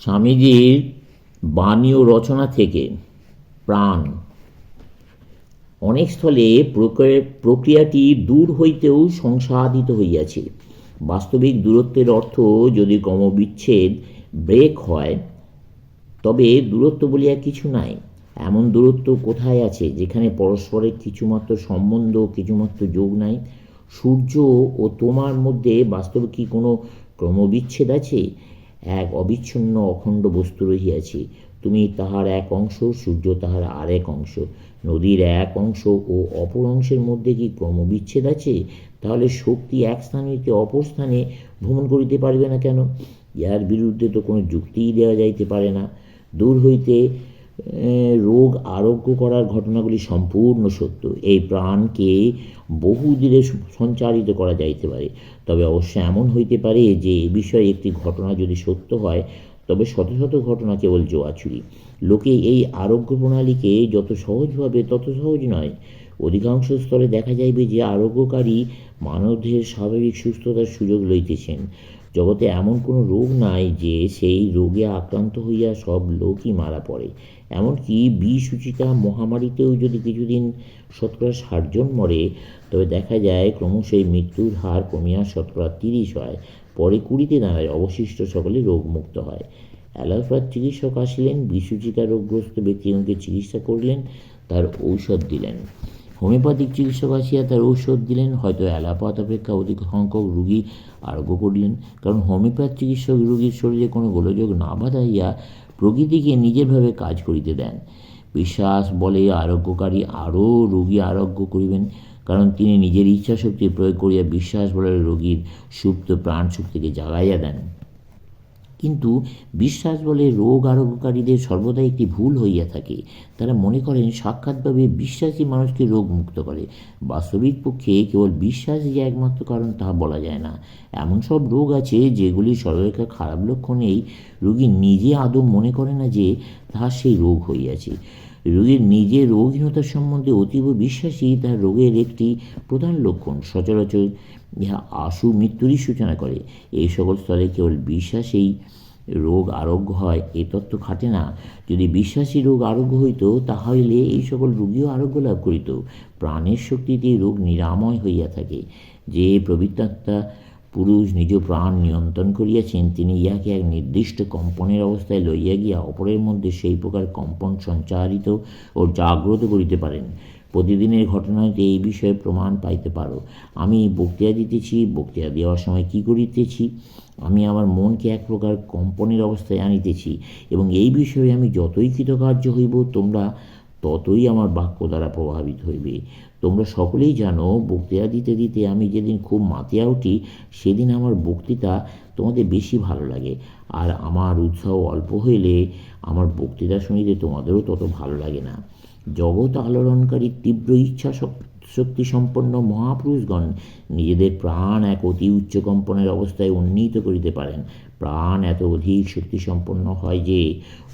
স্বামীজির বাণী ও রচনা থেকে প্রাণ। অনেক স্থলে প্রক্রিয়া- প্রক্রিয়াটি দূর হইতেও সংসাধিত হইয়াছে। বাস্তবিক দূরত্বের অর্থ যদি ক্রমবিচ্ছেদ ব্রেক হয়, তবে দূরত্ব বলিয়া কিছু নাই। এমন দূরত্ব কোথায় আছে যেখানে পরস্পরের কিছুমাত্র সম্বন্ধ, কিছুমাত্র যোগ নাই? সূর্য ও তোমার মধ্যে বাস্তবে কি কোনো ক্রমবিচ্ছেদ আছে? এক অবিচ্ছিন্ন অখণ্ড বস্তু রহিয়াছে। তুমি তাহার এক অংশ, সূর্য তাহার আর এক অংশ। নদীর এক অংশ ও অপর অংশের মধ্যে কি ক্রমবিচ্ছেদ আছে? তাহলে শক্তি এক স্থান হইতে অপর স্থানে ভ্রমণ করিতে পারবে না কেন? ইহার বিরুদ্ধে তো কোনো যুক্তিই দেওয়া যাইতে পারে না। দূর হইতে রোগ আরোগ্য করার ঘটনাগুলি সম্পূর্ণ সত্য। এই প্রাণকে বহু সঞ্চারিত করা যাইতে পারে। তবে অবশ্য এমন হইতে পারে যে, এ বিষয়ে একটি ঘটনা যদি সত্য হয়, তবে শত শত ঘটনা কেবল জোয়াছুরি। লোকে এই আরোগ্য প্রণালীকে যত সহজভাবে তত সহজ নয়। অধিকাংশ স্তরে দেখা যাইবে যে, আরোগ্যকারী মানবদেহের স্বাভাবিক সুস্থতার সুযোগ লইতেছেন। জগতে এমন কোনো রোগ নাই যে, সেই রোগে আক্রান্ত হইয়া সব লোকই মারা পড়ে। এমনকি বিসূচিতা মহামারীতেও যদি কিছুদিন শতকরা ষাটজন মরে, তবে দেখা যায় ক্রমশ এই মৃত্যুর হার কমিয়া শতকরা তিরিশ হয়। পরে কুড়িতে দাঁড়ায় অবশিষ্ট সকলে রোগমুক্ত হয়। অ্যালোপ্যাথ চিকিৎসক আসিলেন বিসূচিকা রোগগ্রস্ত ব্যক্তিগণকে চিকিৎসা করলেন, তার ঔষধ দিলেন। হোমিওপ্যাথিক চিকিৎসক আসিয়া তার ঔষধ দিলেন, হয়তো অ্যালোপ্যাথ অপেক্ষা অধিক সংখ্যক রুগী আরোগ্য করলেন। কারণ হোমিওপ্যাথ চিকিৎসক রোগীর শরীরে কোনো গোলযোগ না বাঁধাইয়া প্রকৃতিকে নিজেরভাবে কাজ করিতে দেন। বিশ্বাস, বলে, আরোগ্যকারী আরও রোগী আরোগ্য করিবেন, কারণ তিনি নিজের ইচ্ছা শক্তি প্রয়োগ করিয়া বিশ্বাস, বলে, রোগীর সুপ্ত প্রাণ শক্তিকে জাগাইয়া দেন। কিন্তু বিশ্বাস বলে রোগ আরোগ্যকারীদের সর্বদাই একটি ভুল হইয়া থাকে। তারা মনে করেন, সাক্ষাৎভাবে বিশ্বাসই মানুষকে রোগ মুক্ত করে। বাস্তবিক পক্ষে কেবল বিশ্বাস যে একমাত্র কারণ তা বলা যায় না। এমন সব রোগ আছে, যেগুলি সর্বাপেক্ষা খারাপ লক্ষণেই রোগী নিজে আদৌ মনে করে না যে তাহার সেই রোগ হইয়াছে। রোগীর নিজের রোগহীনতার সম্বন্ধে অতীব বিশ্বাসী তার রোগের একটি প্রধান লক্ষণ। সচরাচর ইহা আশু মৃত্যুরই সূচনা করে। এই সকল স্তরে কেবল বিশ্বাসেই রোগ আরোগ্য হয়, এ তত্ত্ব খাটে না। যদি বিশ্বাসী রোগ আরোগ্য হইত, তাহলে এই সকল রোগীও আরোগ্য লাভ করিত। প্রাণের শক্তিতে রোগ নিরাময় হইয়া থাকে। যে প্রবৃত্তাত্মা পুরুষ নিজ প্রাণ নিয়ন্ত্রণ করিয়াছেন, তিনি ইহাকে এক নির্দিষ্ট কম্পনের অবস্থায় লইয়া গিয়া অপরের মধ্যে সেই প্রকার কম্পন সঞ্চারিত ও জাগ্রত করিতে পারেন। প্রতিদিনের ঘটনা এই বিষয়ে প্রমাণ পাইতে পারো। আমি বক্তৃতা দিতেছি, বক্তৃতা দেওয়ার সময় কি করিতেছি? আমি আমার মনকে এক প্রকার কম্পনের অবস্থায় আনিতেছি এবং এই বিষয়ে আমি যতই কৃতকার্য হইব, তোমরা ততই আমার বাক্য দ্বারা প্রভাবিত হইবে। তোমরা সকলেই জানো, বক্তৃতা দিতে দিতে আমি যেদিন খুব মাতিয়া উঠি, সেদিন আমার বক্তৃতা তোমাদের বেশি ভালো লাগে। আর আমার উৎসাহ অল্প হইলে আমার বক্তৃতা শুনিতে তোমাদেরও তত ভালো লাগে না। জগৎ আলোড়নকারী তীব্র ইচ্ছা শক্তি সম্পন্ন মহাপুরুষগণ নিজেদের প্রাণ এক অতি উচ্চ কম্পনের অবস্থায় উন্নীত করিতে পারেন। প্রাণ এত অধিক শক্তি সম্পন্ন হয় যে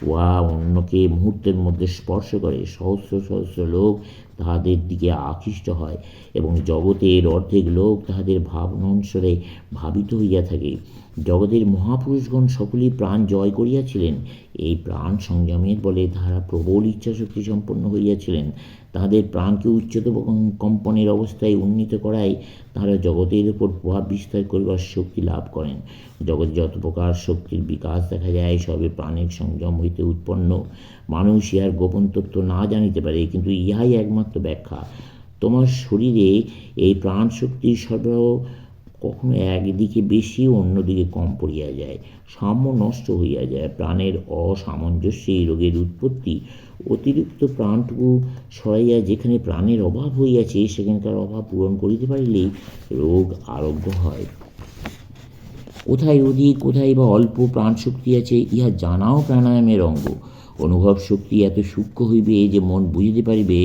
ওয়া অন্যকে মুহূর্তের মধ্যে স্পর্শ করে। সহস্র সহস্র লোক তাহাদের দিকে আকৃষ্ট হয় এবং জগতের অর্ধেক লোক তাহাদের ভাবনা অনুসারে ভাবিত হইয়া থাকে। জগতের মহাপুরুষগণ সকলেই প্রাণ জয় করিয়াছিলেন। এই প্রাণ সংযমের বলে তাহারা প্রবল ইচ্ছাশক্তি সম্পন্ন হইয়াছিলেন। তাহাদের প্রাণকে উচ্চতম কম্পনের অবস্থায় উন্নীত করায় তাহারা জগতের উপর প্রভাব বিস্তার করিবার শক্তি লাভ করেন। জগতে যত প্রকার শক্তির বিকাশ দেখা যায়, সবে প্রাণের সংযম হইতে উৎপন্ন। মানুষ ইহার গোপন তত্ত্ব না জানিতে পারে, কিন্তু ইহাই একমাত্র ব্যাখ্যা। তোমার শরীরে এই প্রাণ শক্তির সরবরাহ কখনো একদিকে বেশি অন্যদিকে কম পড়িয়া যায়। সাম্য নষ্ট হইয়া যায়। প্রাণের অসামঞ্জস্যে এই রোগের উৎপত্তি। অতিরিক্ত প্রাণটুকু সরাইয়া যেখানে প্রাণের অভাব হইয়াছে, সেখানকার অভাব পূরণ করিতে পারিলেই রোগ আরোগ্য হয়। কোথায় অধিক, কোথায় বা অল্প প্রাণ শক্তি আছে, ইহা জানাও প্রাণায়ামের অঙ্গ। অনুভব শক্তি এত সূক্ষ্ম হইবে যে মন বুঝিতে পারিবে,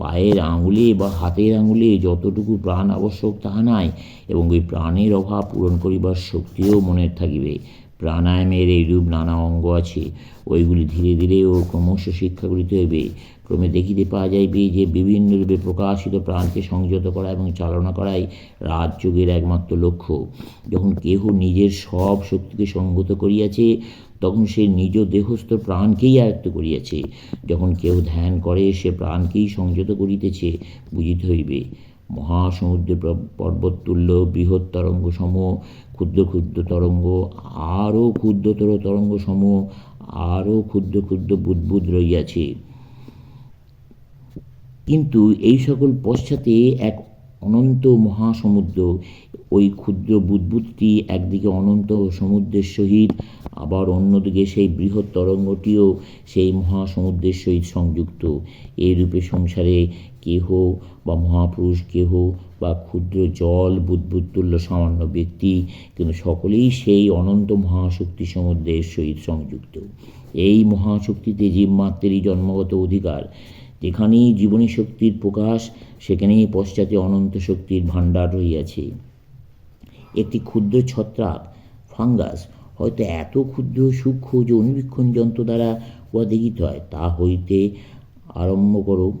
পায়ের আঙুলে বা হাতের আঙুলে যতটুকু প্রাণ আবশ্যক তাহা নাই এবং ওই প্রাণের অভাব পূরণ করিবার শক্তিও মনের থাকিবে। প্রাণায়ামের এইরূপ নানা অঙ্গ আছে। ওইগুলি ধীরে ধীরে ও ক্রমশ শিক্ষা করিতে হইবে। ক্রমে দেখিতে পাওয়া যাইবে যে, বিভিন্ন রূপে প্রকাশিত প্রাণকে সংযত করা এবং চালনা করাই রাজযোগের একমাত্র লক্ষ্য। যখন কেহ নিজের সব শক্তিকে সংগত করিয়াছে, তখন সে নিজ দেহস্থ প্রাণকেই আয়ত্ত করিয়াছে। যখন কেউ ধ্যান করে, সে প্রাণকেই সংযত করিতেছে, বুঝিতে হইবে। মহাসমুদ্রে প্র- পর্বততুল্য বৃহৎ তরঙ্গ সম ক্ষুদ্র ক্ষুদ্র তরঙ্গ, আরও ক্ষুদ্রতর তরঙ্গ সম আরও ক্ষুদ্র ক্ষুদ্র বুদ্বুদ রইয়াছে। কিন্তু এই সকল পশ্চাতে এক অনন্ত মহাসমুদ্র ওই ক্ষুদ্র বুদ্বুদটি একদিকে অনন্ত সমুদ্রের সহিত, আবার অন্যদিকে সেই বৃহৎ তরঙ্গটিও সেই মহাসমুদ্রের সহিত সংযুক্ত। এই রূপে সংসারে কেহ বা মহাপুরুষ, কেহ বা ক্ষুদ্র জল বুদ্বুদ্তুল্য সামান্য ব্যক্তি, কিন্তু সকলেই সেই অনন্ত মহাশক্তি সমুদ্রের সহিত সংযুক্ত। এই মহাশক্তিতে জীবমাত্রেরই জন্মগত অধিকার। যেখানেই জীবনী শক্তির প্রকাশ, সেখানেই পশ্চাতে অনন্ত শক্তির ভাণ্ডার রহিয়াছে। একটি ক্ষুদ্র ছত্রাক, ফাঙ্গাস। হয়তো এত ক্ষুদ্র সূক্ষ্ম যে অনুবীক্ষণ যন্ত্র দ্বারা উহা দেখিতে হয়, তা হইতে আরম্ভ করো।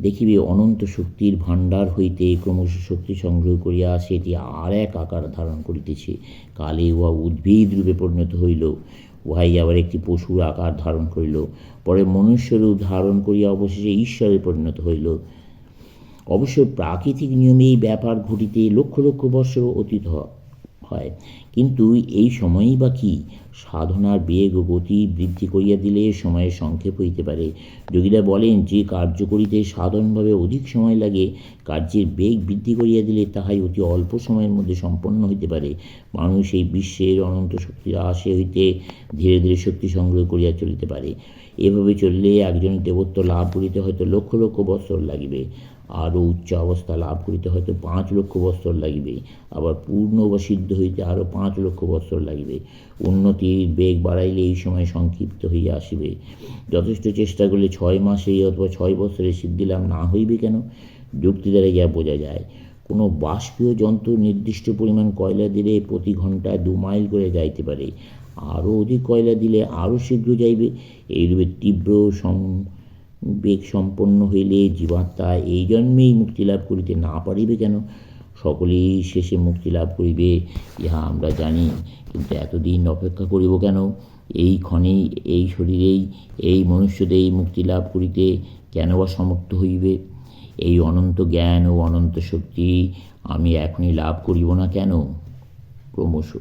দেখিবে অনন্ত শক্তির ভাণ্ডার হইতে ক্রমশ শক্তি সংগ্রহ করিয়া সেটি আর এক আকার ধারণ করিতেছে। কালে উহা উদ্ভিদ রূপে পরিণত হইল, উহাই আবার একটি পশুর আকার ধারণ করিল। পরে মনুষ্যরূপ ধারণ করিয়া অবশেষে ঈশ্বরে পরিণত হইল। অবশ্য প্রাকৃতিক নিয়মে এই ব্যাপার ঘটিতে লক্ষ লক্ষ বৎসর অতীত হয়। কিন্তু এই সময়ই বা কি? সাধনার বেগ ও গতি বৃদ্ধি করিয়া দিলে সময়ের সংক্ষেপ হইতে পারে। যোগীরা বলেন, যে কার্য করিতে সাধনভাবে অধিক সময় লাগে, কার্যের বেগ বৃদ্ধি করিয়া দিলে তাহাই অতি অল্প সময়ের মধ্যে সম্পন্ন হইতে পারে। মানুষ এই বিশ্বের অনন্ত শক্তির আশে হইতে ধীরে ধীরে শক্তি সংগ্রহ করিয়া চলিতে পারে। এভাবে চললে একজন দেবত্ব লাভ করিতে হয়তো লক্ষ লক্ষ বৎসর লাগিবে। আরও উচ্চ অবস্থা লাভ করিতে হয়তো পাঁচ লক্ষ বৎসর লাগিবে, আবার পূর্ণ বা সিদ্ধ হইতে আরও পাঁচ লক্ষ বৎসর লাগিবে। উন্নতির বেগ বাড়াইলে এই সময় সংক্ষিপ্ত হইয়া আসিবে। যথেষ্ট চেষ্টা করলে ছয় মাসে অথবা ছয় বছরে সিদ্ধি লাভ না হইবে কেন? যুক্তি দ্বারা ইহা বোঝা যায়। কোনো বাষ্পীয় যন্ত্র নির্দিষ্ট পরিমাণ কয়লা দিলে প্রতি ঘন্টায় দু মাইল করে যাইতে পারে। আরও অধিক কয়লা দিলে আরও শীঘ্র যাইবে। এইরূপে তীব্র সম বেগ সম্পন্ন হইলে জীবাত্মা এই জন্মেই মুক্তি লাভ করিতে না পারিবে কেন? সকলেই শেষে মুক্তি লাভ করিবে, ইহা আমরা জানি। কিন্তু এতদিন অপেক্ষা করিব কেন? এই ক্ষণেই, এই শরীরেই, এই মনুষ্যদেই মুক্তি লাভ করিতে কেন বা সমর্থ হইবে? এই অনন্ত জ্ঞান ও অনন্ত শক্তি আমি এখনই লাভ করিব না কেন? ক্রমশ